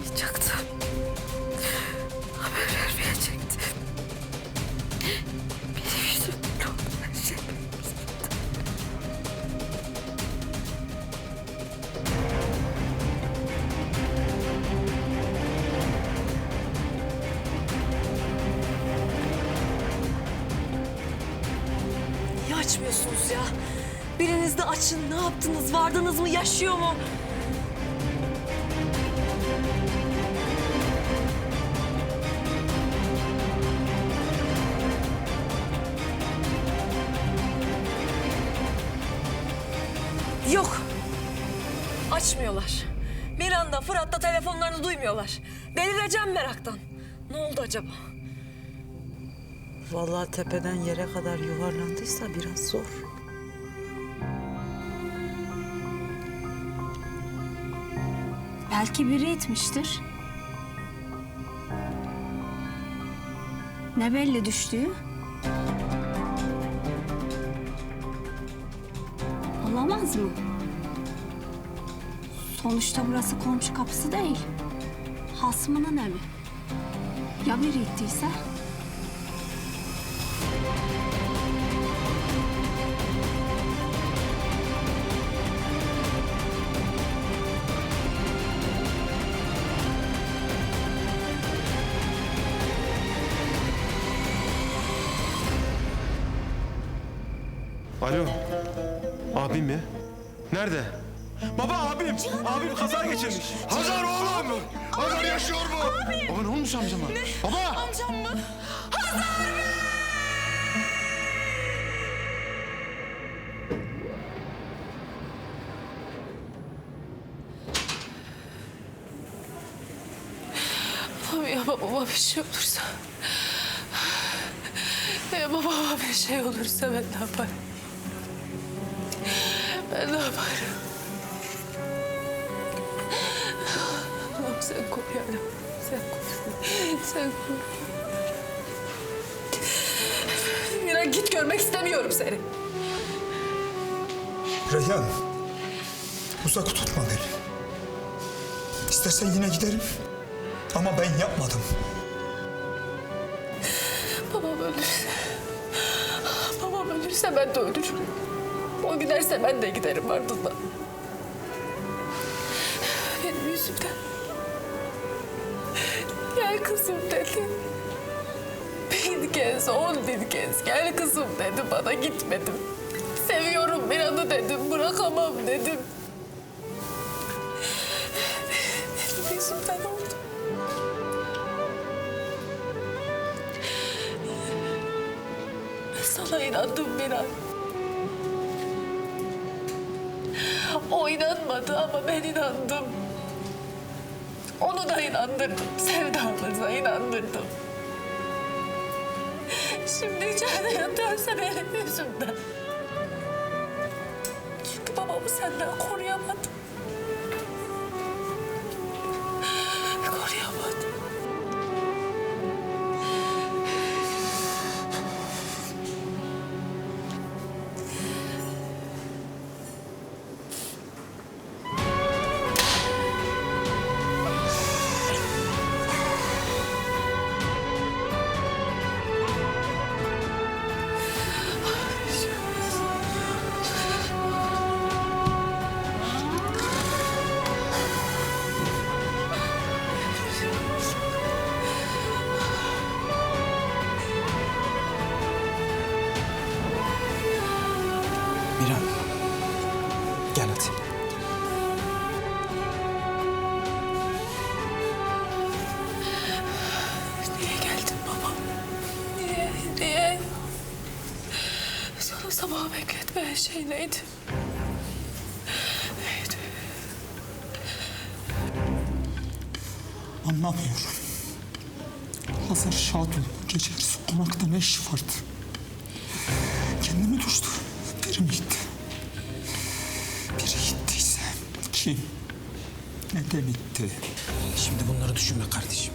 Anlayacaktım. Haber vermeyecektim. Benim yüzümden oldu her şey. Niye açmıyorsunuz ya? Biriniz de açın. Ne yaptınız? Vardınız mı? Yaşıyor mu? Yok. Açmıyorlar. Miranda, Fırat da telefonlarını duymuyorlar. Delireceğim meraktan. Ne oldu acaba? Vallahi tepeden yere kadar yuvarlandıysa biraz zor. Belki biri etmiştir. Ne belli düştüğü? Olamaz mı? Sonuçta burası komşu kapısı değil. Hasmının evi. Ya biri ittiyse? Alo. Abim mi? Nerede? Baba abim. Abim kaza geçirmiş. Hazar oğlum! Hazar yaşıyor mu? Baba ne olmuş amcama? Baba. Allah'ım ya babama bir şey olursa. Ya babama bir şey olursa ben ne yaparım? Ben ne yaparım? Allah'ım sen koru yarabbim. Sen koru. Sen koru. Miran git görmek istemiyorum seni. Reyhan, uzak tutma beni. İstersen yine giderim. Ama ben yapmadım. Babam ölürse... Babam ölürse ben de ölürüm. O giderse ben de giderim ardından. Benim yüzümden. Gel kızım dedi. Bin kez, on bin kez gel kızım dedi bana gitmedim. Seviyorum bir anı dedim, bırakamam dedim. Benim yüzümden oldu. Sana inandım bir inanmadı ama ben inandım. Onu da inandırdım. Sevdamıza inandırdım. Şimdi içeride yatıyorsa benim yüzümden. Çünkü babamı senden koruyamadım. Koruyamadım. Miran. Gel hadi. Niye geldin baba? Niye? Niye? Sana sabah bekletmeyen şey neydi? Neydi? Anlamıyorum. Hazar Şadıl gece yarısı konakta ne işi vardı? Ne de bitti. Şimdi bunları düşünme kardeşim.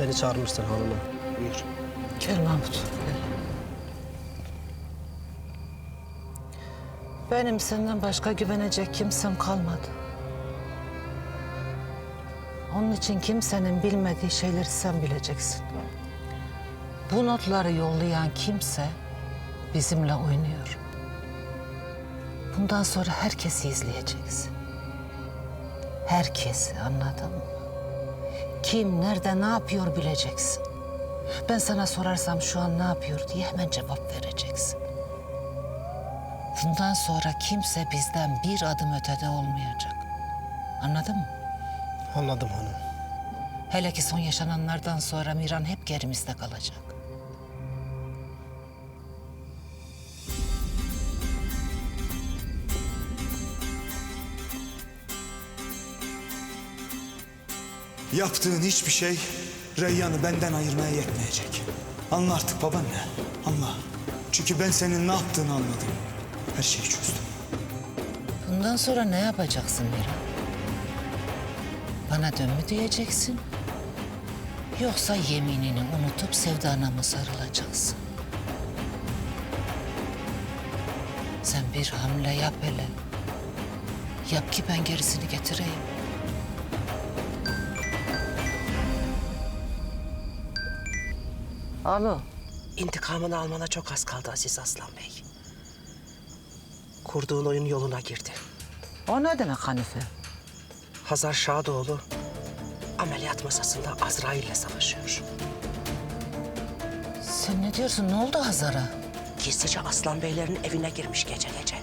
Beni çağırmıştır hanımım. Buyur. Gel Mahmut. Gel. Benim senden başka güvenecek kimsem kalmadı. Onun için kimsenin bilmediği şeyleri sen bileceksin. Bu notları yollayan kimse bizimle oynuyor. Bundan sonra herkesi izleyeceksin. Herkesi anladın mı? Kim, nerede, ne yapıyor bileceksin. Ben sana sorarsam şu an ne yapıyor diye hemen cevap vereceksin. Bundan sonra kimse bizden bir adım ötede olmayacak. Anladın mı? Anladım hanım. Hele ki son yaşananlardan sonra Miran hep gerimizde kalacak. Yaptığın hiçbir şey Reyyan'ı benden ayırmaya yetmeyecek. Anla artık babaanne. Anla. Çünkü ben senin ne yaptığını anladım. Her şeyi çözdüm. Bundan sonra ne yapacaksın Miran? Bana dön mü diyeceksin? Yoksa yeminini unutup sevdana mı sarılacaksın? Sen bir hamle yap hele. Yap ki ben gerisini getireyim. Alo. İntikamını almana çok az kaldı Aziz Aslan Bey. Kurduğun oyun yoluna girdi. O ne demek Hanife? Hazar Şadoğlu ameliyat masasında Azrail'le savaşıyor. Sen ne diyorsun? Ne oldu Hazar'a? Gizlice Aslan Beylerin evine girmiş gece gece.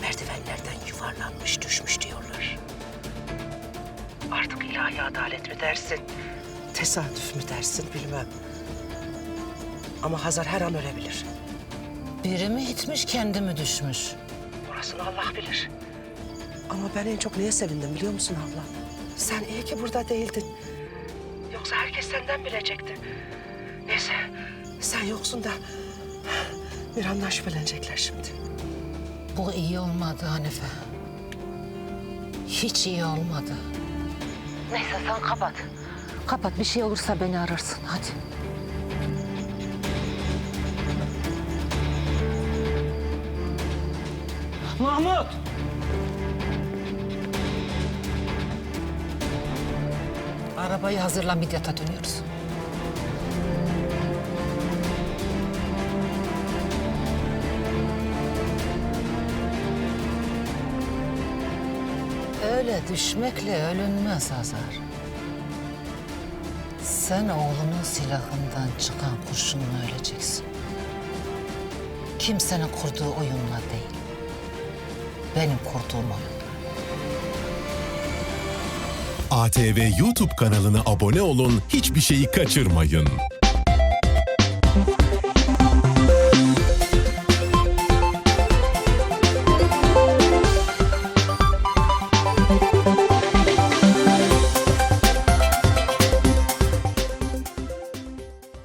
Merdivenlerden yuvarlanmış düşmüş diyorlar. Artık ilahi adalet mi dersin? Tesadüf mü dersin bilmem. Ama Hazar her an ölebilir. Biri mi gitmiş, kendi mi düşmüş? Orasını Allah bilir. Ama ben en çok neye sevindim biliyor musun abla? Sen iyi ki burada değildin. Yoksa herkes senden bilecekti. Neyse sen yoksun da bir andan şüphelenecekler şimdi. Bu iyi olmadı Hanife. Hiç iyi olmadı. Neyse sen kapat. Kapat bir şey olursa beni ararsın hadi. Mahmut! Arabayı hazırla Midyat'a dönüyoruz. Öyle düşmekle ölünmez Hazar. Sen oğlunun silahından çıkan kurşunla öleceksin. Kimsenin kurduğu oyunla değil. Benim oyunla. ATV YouTube kanalına abone olun, hiçbir şeyi kaçırmayın.